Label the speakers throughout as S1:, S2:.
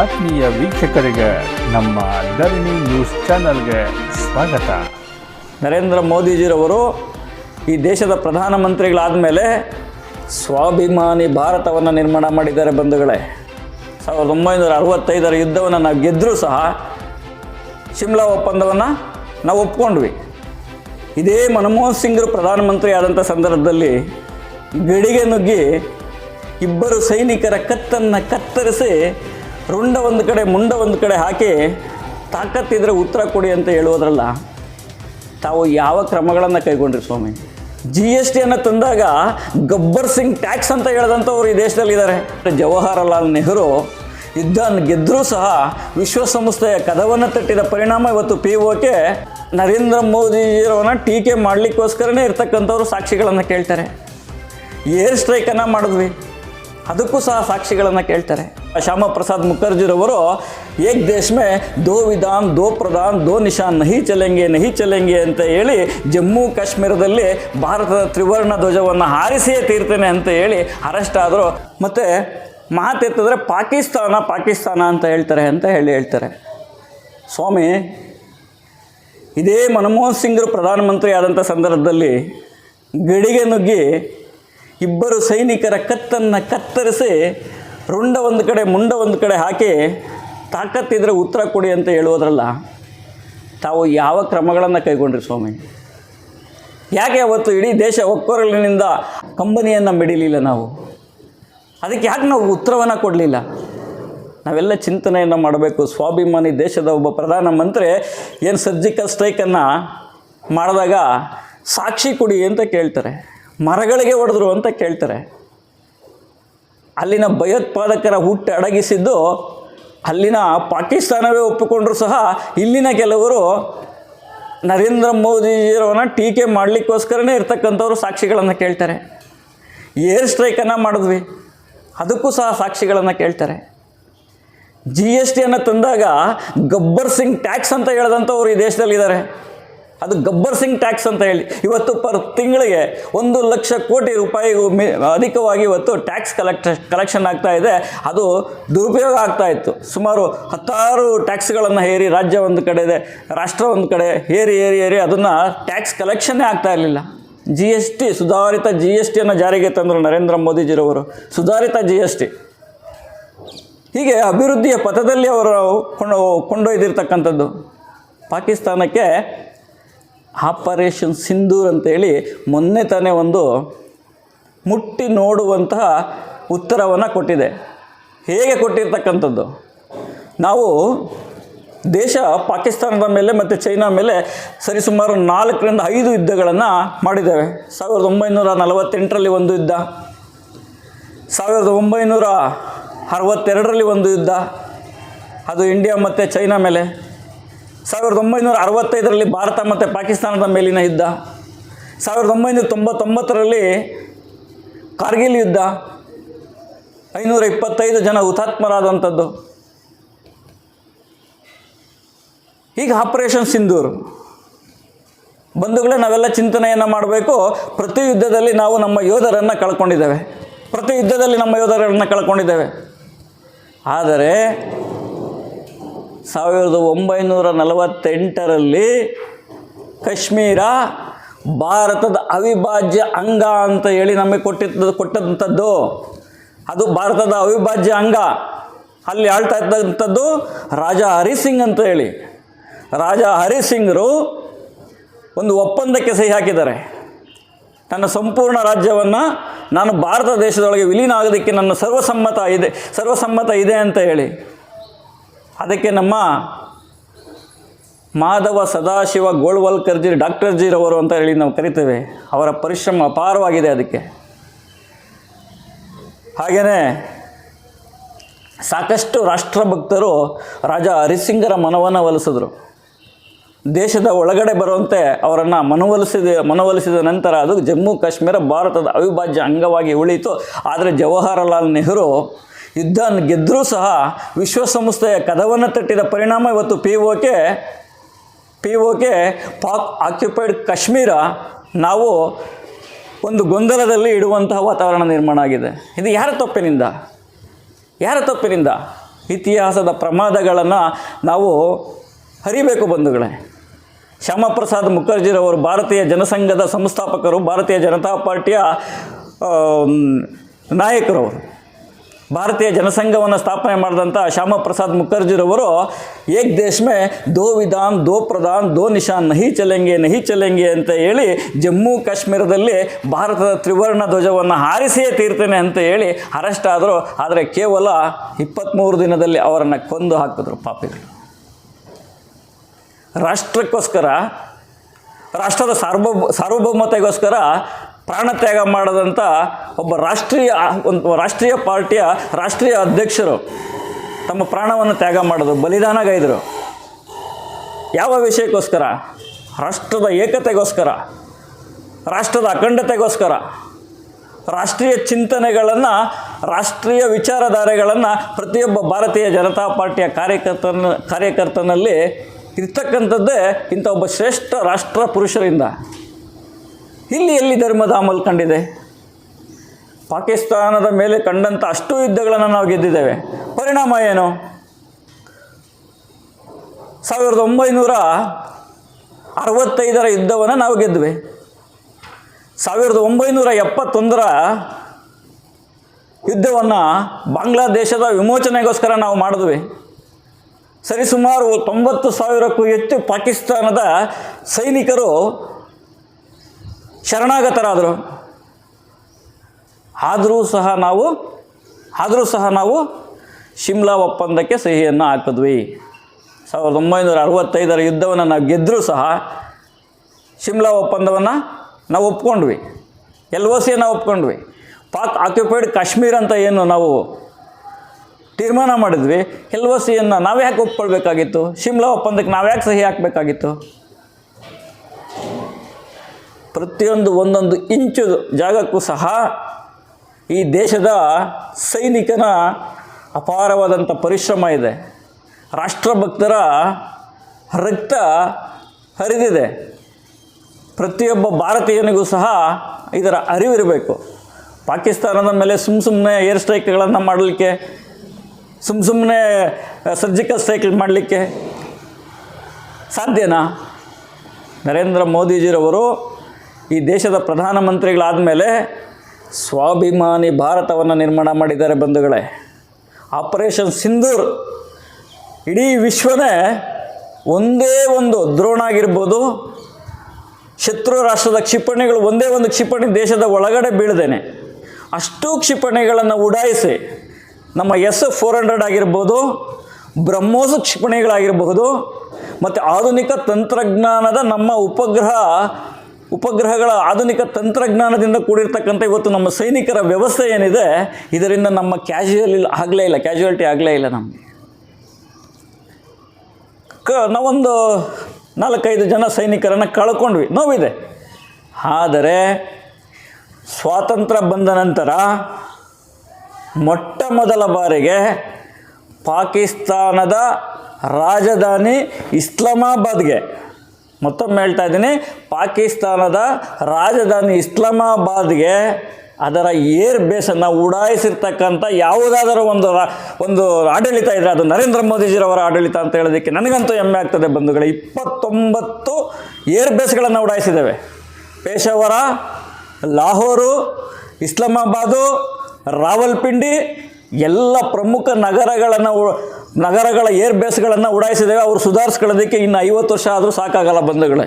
S1: ಆತ್ಮೀಯ ವೀಕ್ಷಕರಿಗೆ ನಮ್ಮ ಧರಣಿ ನ್ಯೂಸ್ ಚಾನಲ್ಗೆ ಸ್ವಾಗತ.
S2: ನರೇಂದ್ರ ಮೋದಿಜಿರವರು ಈ ದೇಶದ ಪ್ರಧಾನಮಂತ್ರಿಗಳಾದ ಮೇಲೆ ಸ್ವಾಭಿಮಾನಿ ಭಾರತವನ್ನು ನಿರ್ಮಾಣ ಮಾಡಿದ್ದಾರೆ ಬಂಧುಗಳೇ. ಸಾವಿರದ ಒಂಬೈನೂರ ಅರವತ್ತೈದರ ಯುದ್ಧವನ್ನು ನಾವು ಗೆದ್ದರೂ ಸಹ ಶಿಮ್ಲಾ ಒಪ್ಪಂದವನ್ನು ನಾವು ಒಪ್ಕೊಂಡ್ವಿ. ಇದೇ ಮನಮೋಹನ್ ಸಿಂಗ್ರು ಪ್ರಧಾನಮಂತ್ರಿ ಆದಂಥ ಸಂದರ್ಭದಲ್ಲಿ ಗಡಿಗೆ ನುಗ್ಗಿ ಇಬ್ಬರು ಸೈನಿಕರ ಕತ್ತನ್ನು ಕತ್ತರಿಸಿ ರುಂಡ ಒಂದು ಕಡೆ, ಮುಂಡ ಒಂದು ಕಡೆ ಹಾಕಿ ತಾಕತ್ತಿದ್ರೆ ಉತ್ತರ ಕೊಡಿ ಅಂತ ಹೇಳುವುದ್ರಲ್ಲ, ತಾವು ಯಾವ ಕ್ರಮಗಳನ್ನು ಕೈಗೊಂಡ್ರಿ ಸ್ವಾಮಿ? ಜಿ ಎಸ್ ಟಿಯನ್ನು ತಂದಾಗ ಗಬ್ಬರ್ ಸಿಂಗ್ ಟ್ಯಾಕ್ಸ್ ಅಂತ ಹೇಳಿದಂಥವ್ರು ಈ ದೇಶದಲ್ಲಿದ್ದಾರೆ. ಜವಾಹರಲಾಲ್ ನೆಹರು ಯುದ್ಧ ಗೆದ್ದರೂ ಸಹ ವಿಶ್ವಸಂಸ್ಥೆಯ ಕದವನ್ನು ತಟ್ಟಿದ ಪರಿಣಾಮ ಇವತ್ತು ಪಿ ಓಕೆ ನರೇಂದ್ರ ಮೋದಿಯವರನ್ನ ಟೀಕೆ ಮಾಡಲಿಕ್ಕೋಸ್ಕರನೇ ಇರ್ತಕ್ಕಂಥವ್ರು ಸಾಕ್ಷಿಗಳನ್ನು ಕೇಳ್ತಾರೆ. ಏರ್ ಸ್ಟ್ರೈಕನ್ನು ಮಾಡಿದ್ವಿ. ಅದಕ್ಕೂ ಸಹ ಸಾಕ್ಷಿಗಳನ್ನು ಕೇಳ್ತಾರೆ. ಶ್ಯಾಮ ಪ್ರಸಾದ್ ಮುಖರ್ಜಿರವರು, ಏಕ್ ದೇಶ್ಮೆ, ದೋ ವಿಧಾನ್, ದೋ ಪ್ರಧಾನ್, ದೋ ನಿಶಾನ್, ನಹಿ ಚಲೆಂಗೆ ನಹಿ ಚಲೆಂಗೆ ಅಂತ ಹೇಳಿ ಜಮ್ಮು ಕಾಶ್ಮೀರದಲ್ಲಿ ಭಾರತದ ತ್ರಿವರ್ಣ ಧ್ವಜವನ್ನು ಹಾರಿಸಿಯೇ ತೀರ್ತೇನೆ ಅಂತ ಹೇಳಿ ಅರೆಸ್ಟ್ ಆದರು. ಮತ್ತು ಮಾತೆತ್ತಿದ್ರೆ ಪಾಕಿಸ್ತಾನ ಪಾಕಿಸ್ತಾನ ಅಂತ ಹೇಳ್ತಾರೆ ಅಂತ ಹೇಳಿ ಹೇಳ್ತಾರೆ. ಸ್ವಾಮಿ, ಇದೇ ಮನಮೋಹನ್ ಸಿಂಗ್ರು ಪ್ರಧಾನಮಂತ್ರಿ ಆದಂಥ ಸಂದರ್ಭದಲ್ಲಿ ಗಡಿಗೆ ನುಗ್ಗಿ ಇಬ್ಬರು ಸೈನಿಕರ ಕತ್ತನ್ನು ಕತ್ತರಿಸಿ ರುಂಡ ಒಂದು ಕಡೆ, ಮುಂಡ ಒಂದು ಕಡೆ ಹಾಕಿ ತಾಕತ್ತಿದ್ರೆ ಉತ್ತರ ಕೊಡಿ ಅಂತ ಹೇಳೋದ್ರಲ್ಲ ತಾವು ಯಾವ ಕ್ರಮಗಳನ್ನು ಕೈಗೊಂಡ್ರಿ ಸ್ವಾಮಿ? ಯಾಕೆ ಅವತ್ತು ಇಡೀ ದೇಶ ಒಕ್ಕೊರಲಿನಿಂದ ಕಂಬನಿಯನ್ನು ಮಿಡಿಲಿಲ್ಲ ನಾವು? ಅದಕ್ಕೆ ಯಾಕೆ ನಾವು ಉತ್ತರವನ್ನು ಕೊಡಲಿಲ್ಲ? ನಾವೆಲ್ಲ ಚಿಂತನೆಯನ್ನು ಮಾಡಬೇಕು. ಸ್ವಾಭಿಮಾನಿ ದೇಶದ ಒಬ್ಬ ಪ್ರಧಾನಮಂತ್ರಿ ಏನು ಸರ್ಜಿಕಲ್ ಸ್ಟ್ರೈಕನ್ನು ಮಾಡಿದಾಗ ಸಾಕ್ಷಿ ಕೊಡಿ ಅಂತ ಕೇಳ್ತಾರೆ. ಮರಗಳಿಗೆ ಹೊಡೆದ್ರು ಅಂತ ಕೇಳ್ತಾರೆ. ಅಲ್ಲಿನ ಭಯೋತ್ಪಾದಕರ ಹುಟ್ಟು ಅಡಗಿಸಿದ್ದು ಅಲ್ಲಿನ ಪಾಕಿಸ್ತಾನವೇ ಒಪ್ಪಿಕೊಂಡರೂ ಸಹ ಇಲ್ಲಿನ ಕೆಲವರು ನರೇಂದ್ರ ಮೋದಿಯವರನ್ನು ಟೀಕೆ ಮಾಡಲಿಕ್ಕೋಸ್ಕರನೇ ಇರ್ತಕ್ಕಂಥವ್ರು ಸಾಕ್ಷಿಗಳನ್ನು ಕೇಳ್ತಾರೆ. ಏರ್ ಸ್ಟ್ರೈಕನ್ನು ಮಾಡಿದ್ವಿ. ಅದಕ್ಕೂ ಸಹ ಸಾಕ್ಷಿಗಳನ್ನು ಕೇಳ್ತಾರೆ. ಜಿ ಎಸ್ ಟಿಯನ್ನು ತಂದಾಗ ಗಬ್ಬರ್ ಸಿಂಗ್ ಟ್ಯಾಕ್ಸ್ ಅಂತ ಹೇಳಿದಂಥವ್ರು ಈ ದೇಶದಲ್ಲಿದ್ದಾರೆ. ಅದು ಗಬ್ಬರ್ ಸಿಂಗ್ ಟ್ಯಾಕ್ಸ್ ಅಂತ ಹೇಳಿ. ಇವತ್ತು ಪರ್ ತಿಂಗಳಿಗೆ ಒಂದು ಲಕ್ಷ ಕೋಟಿ ರೂಪಾಯಿಗೂ ಮಿ, ಅಧಿಕವಾಗಿ ಇವತ್ತು ಟ್ಯಾಕ್ಸ್ ಕಲೆಕ್ಟ್, ಕಲೆಕ್ಷನ್ ಆಗ್ತಾ ಇದೆ. ಅದು ದುರುಪಯೋಗ ಆಗ್ತಾ ಇತ್ತು. ಸುಮಾರು ಹತ್ತಾರು ಟ್ಯಾಕ್ಸ್ಗಳನ್ನು ಹೇರಿ ರಾಜ್ಯ ಒಂದು ಕಡೆ ಇದೆ, ರಾಷ್ಟ್ರ ಒಂದು ಕಡೆ ಏರಿ ಏರಿ ಏರಿ ಅದನ್ನು ಟ್ಯಾಕ್ಸ್ ಕಲೆಕ್ಷನ್ನೇ ಆಗ್ತಾ ಇರಲಿಲ್ಲ. ಜಿ ಎಸ್ ಟಿ ಸುಧಾರಿತ ಜಿ ಎಸ್ ಟಿಯನ್ನು ಜಾರಿಗೆ ತಂದರು ನರೇಂದ್ರ ಮೋದಿಜಿರವರು. ಸುಧಾರಿತ ಜಿ ಎಸ್ ಟಿ ಹೀಗೆ ಅಭಿವೃದ್ಧಿಯ ಪಥದಲ್ಲಿ ಅವರು ಕೊಂಡು, ಕೊಂಡೊಯ್ದಿರ್ತಕ್ಕಂಥದ್ದು. ಪಾಕಿಸ್ತಾನಕ್ಕೆ ಆಪರೇಷನ್ ಸಿಂಧೂರ್ ಅಂತೇಳಿ ಮೊನ್ನೆ ತಾನೇ ಒಂದು ಮುಟ್ಟಿ ನೋಡುವಂತಹ ಉತ್ತರವನ್ನು ಕೊಟ್ಟಿದೆ. ಹೇಗೆ ಕೊಟ್ಟಿರ್ತಕ್ಕಂಥದ್ದು? ನಾವು ದೇಶ ಪಾಕಿಸ್ತಾನದ ಮೇಲೆ ಮತ್ತು ಚೈನಾ ಮೇಲೆ ಸರಿಸುಮಾರು ನಾಲ್ಕರಿಂದ ಐದು ಯುದ್ಧಗಳನ್ನು ಮಾಡಿದ್ದೇವೆ. ಸಾವಿರದ ಒಂಬೈನೂರ ನಲವತ್ತೆಂಟರಲ್ಲಿ ಒಂದು ಯುದ್ಧ, ಸಾವಿರದ ಒಂಬೈನೂರ ಅರವತ್ತೆರಡರಲ್ಲಿ ಒಂದು ಯುದ್ಧ, ಅದು ಇಂಡಿಯಾ ಮತ್ತು ಚೈನಾ ಮೇಲೆ. ಸಾವಿರದ ಒಂಬೈನೂರ ಅರವತ್ತೈದರಲ್ಲಿ ಭಾರತ ಮತ್ತು ಪಾಕಿಸ್ತಾನದ ಮೇಲಿನ ಯುದ್ಧ. ಸಾವಿರದ ಒಂಬೈನೂರ ತೊಂಬತ್ತೊಂಬತ್ತರಲ್ಲಿ ಕಾರ್ಗಿಲ್ ಯುದ್ಧ. ಐನೂರ ಇಪ್ಪತ್ತೈದು ಜನ ಹುತಾತ್ಮರಾದಂಥದ್ದು. ಈಗ ಆಪರೇಷನ್ ಸಿಂಧೂರ್. ಬಂಧುಗಳೇ ನಾವೆಲ್ಲ ಚಿಂತನೆಯನ್ನು ಮಾಡಬೇಕು. ಪ್ರತಿ ಯುದ್ಧದಲ್ಲಿ ನಾವು ನಮ್ಮ ಯೋಧರನ್ನು ಕಳ್ಕೊಂಡಿದ್ದೇವೆ. ಪ್ರತಿ ಯುದ್ಧದಲ್ಲಿ ನಮ್ಮ ಯೋಧರನ್ನು ಕಳ್ಕೊಂಡಿದ್ದೇವೆ. ಆದರೆ ಸಾವಿರದ ಒಂಬೈನೂರ ನಲವತ್ತೆಂಟರಲ್ಲಿ ಕಾಶ್ಮೀರ ಭಾರತದ ಅವಿಭಾಜ್ಯ ಅಂಗ ಅಂತ ಹೇಳಿ ನಮಗೆ ಕೊಟ್ಟಿದ್ದ ಕೊಟ್ಟಂಥದ್ದು. ಅದು ಭಾರತದ ಅವಿಭಾಜ್ಯ ಅಂಗ. ಅಲ್ಲಿ ಆಳ್ತಾ ಇದ್ದಂಥದ್ದು ರಾಜ ಹರಿಸಿಂಗ್ ಅಂತ ಹೇಳಿ. ರಾಜ ಹರಿಸಿಂಗರು ಒಂದು ಒಪ್ಪಂದಕ್ಕೆ ಸಹಿ ಹಾಕಿದ್ದಾರೆ. ನನ್ನ ಸಂಪೂರ್ಣ ರಾಜ್ಯವನ್ನು ನಾನು ಭಾರತ ದೇಶದೊಳಗೆ ವಿಲೀನ ಆಗೋದಕ್ಕೆ ನನ್ನ ಸರ್ವಸಮ್ಮತ ಇದೆ ಸರ್ವಸಮ್ಮತ ಇದೆ ಅಂತ ಹೇಳಿ. ಅದಕ್ಕೆ ನಮ್ಮ ಮಾಧವ ಸದಾಶಿವ ಗೋಳ್ವಲ್ಕರ್ಜಿ ಡಾಕ್ಟರ್ ಜಿರವರು ಅಂತ ಹೇಳಿ ನಾವು ಕರಿತೇವೆ. ಅವರ ಪರಿಶ್ರಮ ಅಪಾರವಾಗಿದೆ ಅದಕ್ಕೆ. ಹಾಗೆಯೇ ಸಾಕಷ್ಟು ರಾಷ್ಟ್ರಭಕ್ತರು ರಾಜ ಹರಿಸಿಂಗರ ಮನವನ್ನು ಒಲಿಸಿದ್ರು. ದೇಶದ ಒಳಗಡೆ ಬರುವಂತೆ ಅವರನ್ನು ಮನವೊಲಿಸಿದ ಮನವೊಲಿಸಿದ ನಂತರ ಅದು ಜಮ್ಮು ಕಾಶ್ಮೀರ ಭಾರತದ ಅವಿಭಾಜ್ಯ ಅಂಗವಾಗಿ ಉಳಿಯಿತು. ಆದರೆ ಜವಾಹರಲಾಲ್ ನೆಹರು ಯುದ್ಧ ಗೆದ್ದರೂ ಸಹ ವಿಶ್ವಸಂಸ್ಥೆಯ ಕದವನ್ನು ತಟ್ಟಿದ ಪರಿಣಾಮ ಇವತ್ತು P O K P O K Pak occupied Kashmir, ನಾವು ಒಂದು ಗೊಂದಲದಲ್ಲಿ ಇಡುವಂತಹ ವಾತಾವರಣ ನಿರ್ಮಾಣ ಆಗಿದೆ. ಇದು ಯಾರ ತಪ್ಪಿನಿಂದ? ಯಾರ ತಪ್ಪಿನಿಂದ? ಇತಿಹಾಸದ ಪ್ರಮಾದಗಳನ್ನು ನಾವು ಹರಿಬೇಕು ಬಂಧುಗಳೇ. ಶ್ಯಾಮಪ್ರಸಾದ್ ಮುಖರ್ಜಿರವರು ಭಾರತೀಯ ಜನಸಂಘದ ಸಂಸ್ಥಾಪಕರು, ಭಾರತೀಯ ಜನತಾ ಪಾರ್ಟಿಯ ನಾಯಕರವರು. ಭಾರತೀಯ ಜನಸಂಘವನ್ನು ಸ್ಥಾಪನೆ ಮಾಡಿದಂಥ ಶ್ಯಾಮಪ್ರಸಾದ್ ಮುಖರ್ಜಿರವರು, ಏಕ್ ದೇಶ್ಮೆ ದೋ ವಿಧಾನ್, ದೋ ಪ್ರಧಾನ್, ದೋ ನಿಶಾನ್, ನಹಿ ಚಲೆಂಗೆ ನಹಿ ಚಲೆಂಗೆ ಅಂತ ಹೇಳಿ ಜಮ್ಮು ಕಾಶ್ಮೀರದಲ್ಲಿ ಭಾರತದ ತ್ರಿವರ್ಣ ಧ್ವಜವನ್ನು ಹಾರಿಸಿಯೇ ತೀರ್ತೇನೆ ಅಂತ ಹೇಳಿ ಅರೆಸ್ಟ್ ಆದರು. ಆದರೆ ಕೇವಲ ಇಪ್ಪತ್ತ್ಮೂರು ದಿನದಲ್ಲಿ ಅವರನ್ನು ಕೊಂದು ಹಾಕಿದ್ರು ಪಾಪಿಗಳು. ರಾಷ್ಟ್ರಕ್ಕೋಸ್ಕರ, ರಾಷ್ಟ್ರದ ಸಾರ್ವಭೌ, ಸಾರ್ವಭೌಮತೆಗೋಸ್ಕರ ಪ್ರಾಣತ್ಯಾಗ ಮಾಡದಂಥ ಒಬ್ಬ ರಾಷ್ಟ್ರೀಯ, ಒಂದು ರಾಷ್ಟ್ರೀಯ ಪಾರ್ಟಿಯ ರಾಷ್ಟ್ರೀಯ ಅಧ್ಯಕ್ಷರು ತಮ್ಮ ಪ್ರಾಣವನ್ನು ತ್ಯಾಗ ಮಾಡೋದು ಬಲಿದಾನಗೈದರು ಯಾವ ವಿಷಯಕ್ಕೋಸ್ಕರ? ರಾಷ್ಟ್ರದ ಏಕತೆಗೋಸ್ಕರ, ರಾಷ್ಟ್ರದ ಅಖಂಡತೆಗೋಸ್ಕರ. ರಾಷ್ಟ್ರೀಯ ಚಿಂತನೆಗಳನ್ನು, ರಾಷ್ಟ್ರೀಯ ವಿಚಾರಧಾರೆಗಳನ್ನು ಪ್ರತಿಯೊಬ್ಬ ಭಾರತೀಯ ಜನತಾ ಪಾರ್ಟಿಯ ಕಾರ್ಯಕರ್ತನ, ಕಾರ್ಯಕರ್ತನಲ್ಲಿ ಇರ್ತಕ್ಕಂಥದ್ದೇ ಇಂಥ ಒಬ್ಬ ಶ್ರೇಷ್ಠ ರಾಷ್ಟ್ರ ಪುರುಷರಿಂದ. ಇಲ್ಲಿ ಎಲ್ಲಿ ಧರ್ಮದ ಅಮಲ್ ಕಂಡಿದೆ? ಪಾಕಿಸ್ತಾನದ ಮೇಲೆ ಕಂಡಂಥ ಅಷ್ಟು ಯುದ್ಧಗಳನ್ನು ನಾವು ಗೆದ್ದಿದ್ದೇವೆ. ಪರಿಣಾಮ ಏನು? ಸಾವಿರದ ಒಂಬೈನೂರ ಅರವತ್ತೈದರ ಯುದ್ಧವನ್ನು ನಾವು ಗೆದ್ದುವೆ. ಸಾವಿರದ ಒಂಬೈನೂರ ಎಪ್ಪತ್ತೊಂದರ ಯುದ್ಧವನ್ನು ಬಾಂಗ್ಲಾದೇಶದ ವಿಮೋಚನೆಗೋಸ್ಕರ ನಾವು ಮಾಡಿದ್ವಿ ಸರಿಸುಮಾರು ತೊಂಬತ್ತು ಸಾವಿರಕ್ಕೂ ಹೆಚ್ಚು ಪಾಕಿಸ್ತಾನದ ಸೈನಿಕರು ಶರಣಾಗತರಾದರು. ಆದರೂ ಸಹ ನಾವು, ಆದರೂ ಸಹ ನಾವು ಶಿಮ್ಲಾ ಒಪ್ಪಂದಕ್ಕೆ ಸಹಿಯನ್ನು ಹಾಕಿದ್ವಿ. ಸಾವಿರದ ಒಂಬೈನೂರ ಅರವತ್ತೈದರ ಯುದ್ಧವನ್ನು ನಾವು ಗೆದ್ದರೂ ಸಹ ಶಿಮ್ಲಾ ಒಪ್ಪಂದವನ್ನು ನಾವು ಒಪ್ಕೊಂಡ್ವಿ. ಎಲ್ ಒ ಸಿಯನ್ನು ಒಪ್ಕೊಂಡ್ವಿ. ಪಾಕ್ ಆಕ್ಯುಪೈಡ್ ಕಾಶ್ಮೀರ್ ಅಂತ ಏನು ನಾವು ತೀರ್ಮಾನ ಮಾಡಿದ್ವಿ. ಎಲ್ ಒ ಸಿಯನ್ನು ನಾವ್ಯಾಕೆ ಒಪ್ಕೊಳ್ಬೇಕಾಗಿತ್ತು? ಶಿಮ್ಲಾ ಒಪ್ಪಂದಕ್ಕೆ ನಾವ್ಯಾಕೆ ಸಹಿ ಹಾಕಬೇಕಾಗಿತ್ತು? ಪ್ರತಿಯೊಂದು ಒಂದೊಂದು ಇಂಚು ಜಾಗಕ್ಕೂ ಸಹ ಈ ದೇಶದ ಸೈನಿಕನ ಅಪಾರವಾದಂಥ ಪರಿಶ್ರಮ ಇದೆ. ರಾಷ್ಟ್ರಭಕ್ತರ ರಕ್ತ ಹರಿದಿದೆ. ಪ್ರತಿಯೊಬ್ಬ ಭಾರತೀಯನಿಗೂ ಸಹ ಇದರ ಅರಿವಿರಬೇಕು. ಪಾಕಿಸ್ತಾನದ ಮೇಲೆ ಸುಮ್ಮ ಸುಮ್ಮನೆ ಏರ್ ಸ್ಟ್ರೈಕ್ಗಳನ್ನು ಮಾಡಲಿಕ್ಕೆ ಸುಮ್ಮ ಸುಮ್ಮನೆ ಸರ್ಜಿಕಲ್ ಸ್ಟ್ರೈಕ್ ಮಾಡಲಿಕ್ಕೆ ಸಾಧ್ಯನಾ? ನರೇಂದ್ರ ಮೋದಿಜಿರವರು ಈ ದೇಶದ ಪ್ರಧಾನಮಂತ್ರಿಗಳಾದ ಮೇಲೆ ಸ್ವಾಭಿಮಾನಿ ಭಾರತವನ್ನು ನಿರ್ಮಾಣ ಮಾಡಿದ್ದಾರೆ ಬಂಧುಗಳೇ. ಆಪರೇಷನ್ ಸಿಂಧೂರ್ ಇಡೀ ವಿಶ್ವನೇ ಒಂದೇ ಒಂದು ದ್ರೋಣ ಆಗಿರ್ಬೋದು. ಶತ್ರು ರಾಷ್ಟ್ರದ ಕ್ಷಿಪಣಿಗಳು ಒಂದೇ ಒಂದು ಕ್ಷಿಪಣಿ ದೇಶದ ಒಳಗಡೆ ಬೀಳ್ದೇನೆ. ಅಷ್ಟು ಕ್ಷಿಪಣಿಗಳನ್ನು ಉಡಾಯಿಸಿ ನಮ್ಮ ಎಸ್ ಫೋರ್ ಹಂಡ್ರೆಡ್ ಆಗಿರ್ಬೋದು, ಬ್ರಹ್ಮೋಸ್ ಕ್ಷಿಪಣಿಗಳಾಗಿರಬಹುದು, ಮತ್ತು ಆಧುನಿಕ ತಂತ್ರಜ್ಞಾನದ ನಮ್ಮ ಉಪಗ್ರಹ ಉಪಗ್ರಹಗಳ ಆಧುನಿಕ ತಂತ್ರಜ್ಞಾನದಿಂದ ಕೂಡಿರ್ತಕ್ಕಂಥ ಇವತ್ತು ನಮ್ಮ ಸೈನಿಕರ ವ್ಯವಸ್ಥೆ ಏನಿದೆ, ಇದರಿಂದ ನಮ್ಮ ಕ್ಯಾಶುಯಲ್ ಇಲ್ಲ, ಆಗಲೇ ಇಲ್ಲ ಕ್ಯಾಶುಯಾಲಿಟಿ ಆಗಲೇ ಇಲ್ಲ ನಮಗೆ. ಕ, ನಾವೊಂದು ನಾಲ್ಕೈದು ಜನ ಸೈನಿಕರನ್ನು ಕಳ್ಕೊಂಡ್ವಿ, ನೋವಿದೆ. ಆದರೆ ಸ್ವಾತಂತ್ರ್ಯ ಬಂದ ನಂತರ ಮೊಟ್ಟ ಮೊದಲ ಬಾರಿಗೆ ಪಾಕಿಸ್ತಾನದ ರಾಜಧಾನಿ ಇಸ್ಲಾಮಾಬಾದ್ಗೆ ಮತ್ತೊಮ್ಮೆ ಹೇಳ್ತಾ ಇದ್ದೀನಿ, ಪಾಕಿಸ್ತಾನದ ರಾಜಧಾನಿ ಇಸ್ಲಾಮಾಬಾದ್ಗೆ ಅದರ ಏರ್ ಬೇಸನ್ನು ಉಡಾಯಿಸಿರ್ತಕ್ಕಂಥ ಯಾವುದಾದರೂ ಒಂದು ಒಂದು ಆಡಳಿತ ಇದ್ದರೆ ಅದು ನರೇಂದ್ರ ಮೋದಿಜಿರವರ ಆಡಳಿತ ಅಂತ ಹೇಳೋದಕ್ಕೆ ನನಗಂತೂ ಹೆಮ್ಮೆ ಆಗ್ತದೆ ಬಂಧುಗಳೇ. ಇಪ್ಪತ್ತೊಂಬತ್ತು ಏರ್ ಬೇಸ್ಗಳನ್ನು ಉಡಾಯಿಸಿದ್ದೇವೆ. ಪೇಶಾವರ, ಲಾಹೋರು, ಇಸ್ಲಾಮಾಬಾದು, ರಾವಲ್ಪಿಂಡಿ, ಎಲ್ಲ ಪ್ರಮುಖ ನಗರಗಳನ್ನು ನಗರಗಳ ಏರ್ ಬೇಸ್ಗಳನ್ನು ಉಡಾಯಿಸಿದ್ದೇವೆ, ಅವರು ಸುಧಾರಿಸ್ಕೊಳ್ಳೋದಕ್ಕೆ ಇನ್ನು ಐವತ್ತು ವರ್ಷ ಆದರೂ ಸಾಕಾಗಲ್ಲ ಬಂಧುಗಳೇ.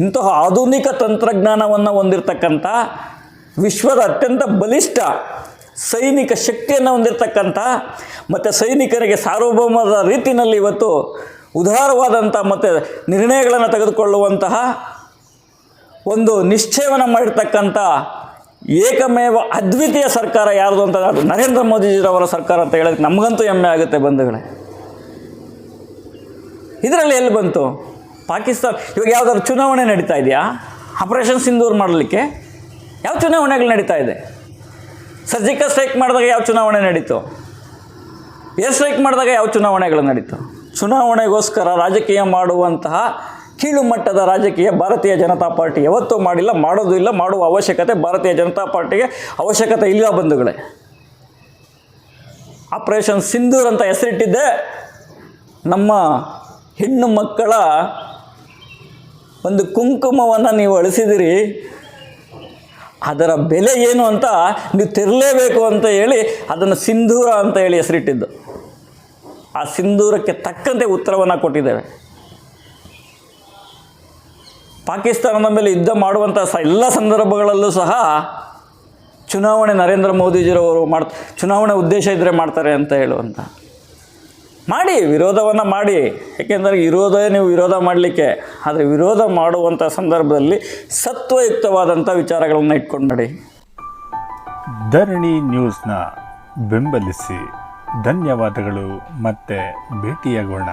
S2: ಇಂತಹ ಆಧುನಿಕ ತಂತ್ರಜ್ಞಾನವನ್ನು ಹೊಂದಿರತಕ್ಕಂಥ, ವಿಶ್ವದ ಅತ್ಯಂತ ಬಲಿಷ್ಠ ಸೈನಿಕ ಶಕ್ತಿಯನ್ನು ಹೊಂದಿರತಕ್ಕಂಥ ಮತ್ತು ಸೈನಿಕರಿಗೆ ಸಾರ್ವಭೌಮದ ರೀತಿಯಲ್ಲಿ ಇವತ್ತು ಉದಾರವಾದಂಥ ಮತ್ತು ನಿರ್ಣಯಗಳನ್ನು ತೆಗೆದುಕೊಳ್ಳುವಂತಹ ಒಂದು ನಿಶ್ಚಯವನ್ನು ಮಾಡಿರ್ತಕ್ಕಂಥ ಏಕಮೇವ ಅದ್ವಿತೀಯ ಸರ್ಕಾರ ಯಾರ್ದು ಅಂತ ಅದು ನರೇಂದ್ರ ಮೋದಿಜಿರವರ ಸರ್ಕಾರ ಅಂತ ಹೇಳೋಕ್ಕೆ ನಮಗಂತೂ ಹೆಮ್ಮೆ ಆಗುತ್ತೆ ಬಂಧುಗಳೇ. ಇದರಲ್ಲಿ ಎಲ್ಲಿ ಬಂತು? ಪಾಕಿಸ್ತಾನ, ಇವಾಗ ಯಾವುದಾದ್ರು ಚುನಾವಣೆ ನಡೀತಾ ಇದೆಯಾ? ಆಪರೇಷನ್ ಸಿಂಧೂರ್ ಮಾಡಲಿಕ್ಕೆ ಯಾವ ಚುನಾವಣೆಗಳು ನಡೀತಾ ಇದೆ? ಸರ್ಜಿಕಲ್ ಸ್ಟ್ರೈಕ್ ಮಾಡಿದಾಗ ಯಾವ ಚುನಾವಣೆ ನಡೀತು? ಏರ್ ಸ್ಟ್ರೈಕ್ ಮಾಡಿದಾಗ ಯಾವ ಚುನಾವಣೆಗಳು ನಡೀತು? ಚುನಾವಣೆಗೋಸ್ಕರ ರಾಜಕೀಯ ಮಾಡುವಂತಹ ಕೀಳು ಮಟ್ಟದ ರಾಜಕೀಯ ಭಾರತೀಯ ಜನತಾ ಪಾರ್ಟಿ ಯಾವತ್ತೂ ಮಾಡಿಲ್ಲ, ಮಾಡೋದು ಇಲ್ಲ, ಮಾಡುವ ಅವಶ್ಯಕತೆ ಭಾರತೀಯ ಜನತಾ ಪಾರ್ಟಿಗೆ ಅವಶ್ಯಕತೆ ಇಲ್ಲ ಬಂಧುಗಳೇ. ಆಪರೇಷನ್ ಸಿಂಧೂರ್ ಅಂತ ಹೆಸರಿಟ್ಟಿದ್ದೆ. ನಮ್ಮ ಹೆಣ್ಣು ಮಕ್ಕಳ ಒಂದು ಕುಂಕುಮವನ್ನು ನೀವು ಅಳಿಸಿದಿರಿ. ಅದರ ಬೆಲೆ ಏನು ಅಂತ ನೀವು ತೆರಲೇಬೇಕು ಅಂತ ಹೇಳಿ ಅದನ್ನು ಸಿಂಧೂರ ಅಂತ ಹೇಳಿ ಹೆಸರಿಟ್ಟಿದ್ದು. ಆ ಸಿಂಧೂರಕ್ಕೆ ತಕ್ಕಂತೆ ಉತ್ತರವನ್ನು ಕೊಟ್ಟಿದ್ದೇವೆ. ಪಾಕಿಸ್ತಾನದ ಮೇಲೆ ಯುದ್ಧ ಮಾಡುವಂಥ ಸ ಎಲ್ಲ ಸಂದರ್ಭಗಳಲ್ಲೂ ಸಹ ಚುನಾವಣೆ ನರೇಂದ್ರ ಮೋದಿಜಿರವರು ಮಾಡ್ ಚುನಾವಣೆ ಉದ್ದೇಶ ಇದ್ದರೆ ಮಾಡ್ತಾರೆ ಅಂತ ಹೇಳುವಂಥ ಮಾಡಿ, ವಿರೋಧವನ್ನು ಮಾಡಿ. ಏಕೆಂದರೆ ವಿರೋಧವೇ ನೀವು ವಿರೋಧ ಮಾಡಲಿಕ್ಕೆ, ಆದರೆ ವಿರೋಧ ಮಾಡುವಂಥ ಸಂದರ್ಭದಲ್ಲಿ ಸತ್ವಯುಕ್ತವಾದಂಥ ವಿಚಾರಗಳನ್ನು ಇಟ್ಕೊಂಡು ಮಾಡಿ
S1: ಧರಣಿ ನ್ಯೂಸ್ನ ಬೆಂಬಲಿಸಿ. ಧನ್ಯವಾದಗಳು, ಮತ್ತೆ ಭೇಟಿಯಾಗೋಣ.